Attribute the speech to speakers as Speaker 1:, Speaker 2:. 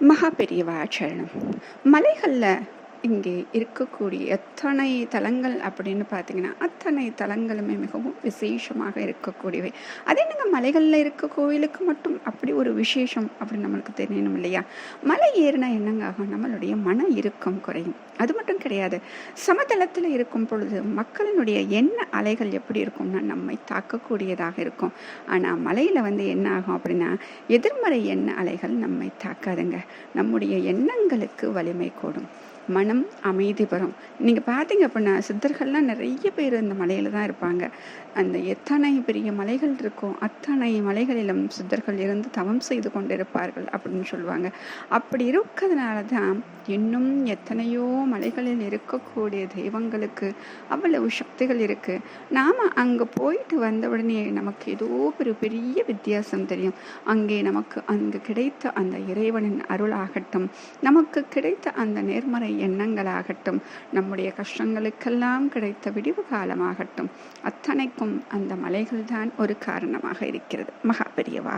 Speaker 1: மகா பெரியவா சரணம் மலைகளில் இங்கே இருக்கக்கூடிய எத்தனை தலங்கள் அப்படின்னு பார்த்தீங்கன்னா அத்தனை தலங்களுமே மிகவும் விசேஷமாக இருக்கக்கூடியவை. அதே என்னங்க மலைகளில் இருக்க கோயிலுக்கு மட்டும் அப்படி ஒரு விசேஷம் அப்படின்னு நம்மளுக்கு தெரியணும் இல்லையா? மலை ஏறினா என்னங்க ஆகும்? நம்மளுடைய மன இறுக்கம் குறையும். அது மட்டும் கிடையாது. சமதளத்தில் இருக்கும் பொழுது மக்களினுடைய எண்ண அலைகள் எப்படி இருக்கும்னா நம்மை தாக்கக்கூடியதாக இருக்கும். ஆனால் மலையில் வந்து என்ன ஆகும் அப்படின்னா எதிர்மறை எண்ண அலைகள் நம்மை தாக்காதுங்க. நம்முடைய எண்ணங்களுக்கு வலிமை கூடும். மனம் அமைதி பெறும் நீங்கள் பார்த்தீங்க அப்படின்னா சித்தர்கள்லாம் நிறைய பேர் இந்த மலையில் தான் இருப்பாங்க. அந்த எத்தனை பெரிய மலைகள் இருக்கோ அத்தனை மலைகளிலும் சித்தர்கள் இருந்து தவம் செய்து கொண்டிருப்பார்கள் அப்படின்னு சொல்லுவாங்க. அப்படி இருக்கிறதுனால தான் இன்னும் எத்தனையோ மலைகளில் இருக்கக்கூடிய தெய்வங்களுக்கு அவ்வளவு சக்திகள் இருக்குது நாம் அங்கே போயிட்டு வந்த உடனே நமக்கு ஏதோ ஒரு பெரிய வித்தியாசம் தெரியும். அங்கே நமக்கு அங்கு கிடைத்த அந்த இறைவனின் அருளாகட்டும். நமக்கு கிடைத்த அந்த நேர்மறை எண்ணங்களாகட்டும் நம்முடைய கஷ்டங்களுக்கெல்லாம் கிடைத்த விடிவு காலமாகட்டும் அத்தனைக்கும் அந்த மலைகள்தான் ஒரு காரணமாக இருக்கிறது. மகா பெரியவா